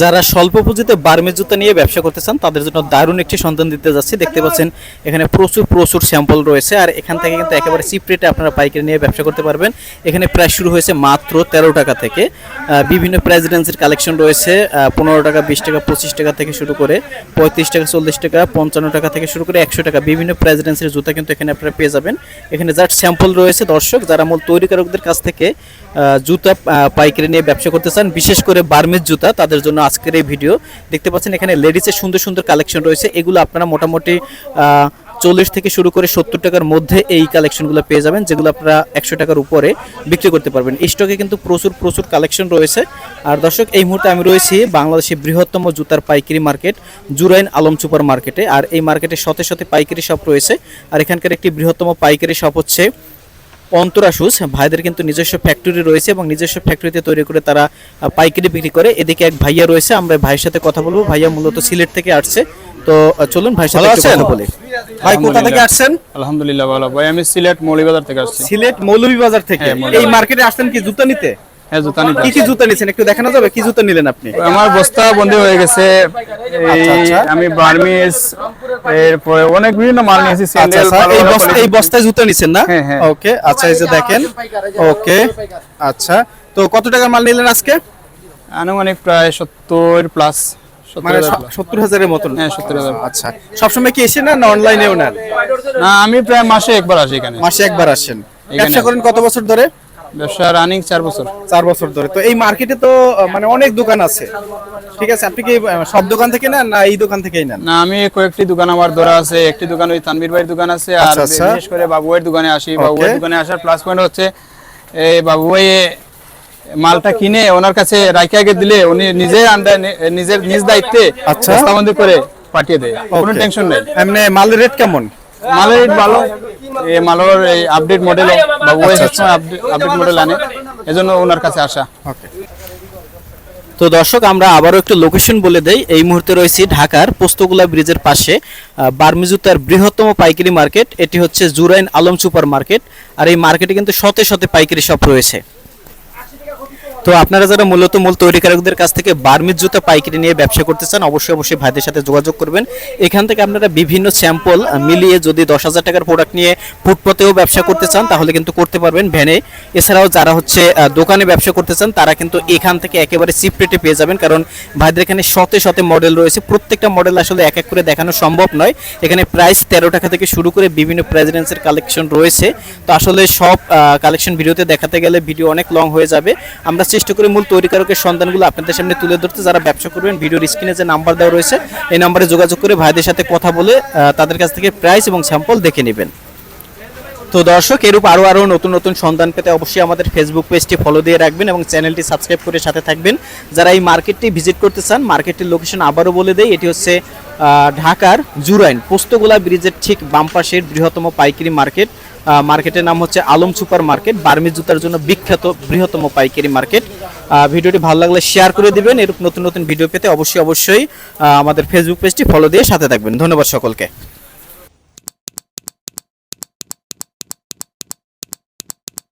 যারা স্বল্প পুঁজিতে বার্মি জুতা নিয়ে ব্যবসা করতে চান, তাদের জন্য দারুণ একটি সন্ধান দিতে যাচ্ছি। দেখতে পাচ্ছেন, এখানে প্রচুর প্রচুর স্যাম্পল রয়েছে। আর এখান থেকে কিন্তু একেবারে চিপ রেটে আপনারা পাইকারি নিয়ে ব্যবসা করতে পারবেন। এখানে প্রাইস শুরু হয়েছে মাত্র তেরো টাকা থেকে। বিভিন্ন প্রেসিডেন্সির কালেকশন রয়েছে। পনেরো টাকা, বিশ টাকা, পঁচিশ টাকা থেকে শুরু করে পঁয়ত্রিশ টাকা, চল্লিশ টাকা, পঞ্চান্ন টাকা থেকে শুরু করে একশো টাকা বিভিন্ন প্রেসিডেন্সির জুতা কিন্তু এখানে আপনারা পেয়ে যাবেন। এখানে জাস্ট স্যাম্পল রয়েছে দর্শক, যারা মূল তৈরিকারকদের কাছ থেকে জুতা পাইকারি নিয়ে ব্যবসা করতে চান, বিশেষ করে বার্মিজ জুতা, তাদের জন্য আজকের এই ভিডিও দেখতে পাচ্ছেন এখানে লেডিসের সুন্দর সুন্দর কালেকশন রয়েছে। এগুলো আপনারা মোটামুটি চল্লিশ থেকে শুরু করে সত্তর টাকার মধ্যে এই কালেকশনগুলো পেয়ে যাবেন, যেগুলো আপনারা একশো টাকার উপরে বিক্রি করতে পারবেন। স্টকে কিন্তু প্রচুর প্রচুর কালেকশন রয়েছে। আর দর্শক, এই মুহূর্তে আমি রয়েছি বাংলাদেশের বৃহত্তম জুতার পাইকারি মার্কেট জুরাইন আলম সুপার মার্কেটে আর এই মার্কেটের সাথে সাথে পাইকারি শপ রয়েছে। আর এখানকার একটি বৃহত্তম পাইকারি শপ হচ্ছে অন্তরা শুজ ভাইদের কিন্তু নিজস্ব ফ্যাক্টরি রয়েছে এবং নিজস্ব ফ্যাক্টরিতে তৈরি করে তারা পাইকারি বিক্রি করে। এদিকে এক ভাইয়া রয়েছে আমরা ভাইয়ের সাথে কথা বলব। ভাইয়া মূলত সিলেট থেকে আসছে। তো চলুন ভাইয়ের সাথে ভালো আছেন? কথা বলি। ভাই কোথা থেকে আসছেন? আলহামদুলিল্লাহ ভালো। ভাই আমি সিলেট মৌলিবাজার থেকে আসছি। সিলেট মৌলভীবাজার থেকে? হ্যাঁ, এই মার্কেটে আসছেন কি জুতা নিতে? হ্যাঁ জুতা নিতে কি কি জুতা নিছেন? একটু দেখানো যাবে কি জুতা নিলেন আপনি? আমার বস্তা বন্ধ হয়ে গেছে। এই আচ্ছা, আচ্ছা। আমি বার্মিস এরপরে অনেক বিভিন্ন মাল নিয়েছি আচ্ছা স্যান্ডেল এই বস্তা এই বস্তায় জুতা নিছেন না? হ্যাঁ, হ্যাঁ। ওকে আচ্ছা এই যে দেখেন। ওকে আচ্ছা। তো কত টাকার মাল নিলেন আজকে? আনুমানিক প্রায় সত্তর প্লাস মানে সত্তর হাজারের মতন। হ্যাঁ সত্তর হাজার। আচ্ছা। সবসময় কি এসে না অনলাইনেও নেন না আমি প্রায় মাসে একবার আসি এখানে। মাসে একবার আসেন। ব্যবসা করেন কত বছর ধরে? ব্যবসা রানিং চার বছর। চার বছর ধরে। তো এই মার্কেটে তো মানে অনেক দোকান আছে। ঠিক আছে আপনি কি সব দোকান থেকে নেন না এই দোকান থেকেই নেন? না আমি কয়েকটি দোকান আমার ধরা আছে। একটি দোকান ওই তানভীর ভাইয়ের দোকান আছে আর আচ্ছা, আচ্ছা। বিশেষ করে বাবু ভাইয়ের দোকানে আসি। বাবু Okay. ভাইয়ের দোকানে আসার প্লাস পয়েন্ট হচ্ছে এই বাবু ভাই মালটা কিনে ওনার কাছে রাইখে আগে দিলে উনি নিজে আন্ডার নিজের নিজ দায়িত্বে আচ্ছা। করে পাঠিয়ে দেয়। কোনো টেনশন নেই। এমনি মালের রেট কেমন? মালের রেট ভালো এই মালের এই আপডেট মডেল ভাই আচ্ছা, আপডেট মডেল আনে এজন্য ওনার কাছে আসা। ওকে তো দর্শক আমরা আবারও একটু লোকেশন বলে দেই। এই মুহূর্তে রয়েছি ঢাকার পোস্তগুলা ব্রিজের পাশে বার্মিজুতার বৃহত্তম পাইকারি মার্কেট। এটি হচ্ছে জুরাইন আলম সুপার মার্কেট আর এই মার্কেটে কিন্তু শতে শতে পাইকারি শপ রয়েছে। তো আপনারা যারা মূলত মূল তৈরিকারকদের কাছ থেকে বার্মিজ জুতা পাইকারি নিয়ে ব্যবসা করতে চান, অবশ্যই অবশ্যই ভাইদের সাথে যোগাযোগ করবেন। এখান থেকে আপনারা বিভিন্ন স্যাম্পল মিলিয়ে যদি দশ হাজার টাকার প্রোডাক্ট নিয়ে ফুটপথেও ব্যবসা করতে চান, তাহলে কিন্তু করতে পারবেন ভ্যানে। এছাড়াও যারা হচ্ছে দোকানে ব্যবসা করতে চান, তারা কিন্তু এখান থেকে একেবারে চিপ রেটে পেয়ে যাবেন, কারণ ভাইদের এখানে শতে শতে মডেল রয়েছে। প্রত্যেকটা মডেল আসলে এক এক করে দেখানো সম্ভব নয়। এখানে প্রাইস তেরো টাকা থেকে শুরু করে বিভিন্ন প্রেসিডেন্সের কালেকশন রয়েছে। তো আসলে সব কালেকশন ভিডিওতে দেখাতে গেলে ভিডিও অনেক লং হয়ে যাবে। আমরা চেষ্টা করি মূল তৈরিকারকের সন্ধানগুলো আপনাদের সামনে তুলে ধরতে যারা ব্যবসা করবেন, ভিডিওর স্ক্রিনে যে নাম্বার দেওয়া রয়েছে, এই নাম্বারে যোগাযোগ করে ভাইদের সাথে কথা বলে তাদের কাছ থেকে প্রাইস এবং স্যাম্পল দেখে নেবেন। তো দর্শক, এরূপ আরও আরও নতুন নতুন সন্ধান পেতে অবশ্যই আমাদের ফেসবুক পেজটি ফলো দিয়ে রাখবেন এবং চ্যানেলটি সাবস্ক্রাইব করে সাথে থাকবেন। যারা এই মার্কেটটি ভিজিট করতে চান মার্কেটটির লোকেশন আবারও বলে দেয় এটি হচ্ছে ঢাকার জুরাইন, পোস্তগোলা ব্রিজের ঠিক বাম পাশের বৃহত্তম পাইকারি মার্কেট। মার্কেটের নাম হচ্ছে আলম সুপার মার্কেট, বার্মি জুতার জন্য বিখ্যাত বৃহত্তম পাইকারি মার্কেট। ভিডিওটি ভালো লাগলে শেয়ার করে দিবেন, এরূপ নতুন নতুন ভিডিও পেতে অবশ্যই অবশ্যই আমাদের ফেসবুক পেজটি ফলো দিয়ে সাথে থাকবেন। ধন্যবাদ সকলকে।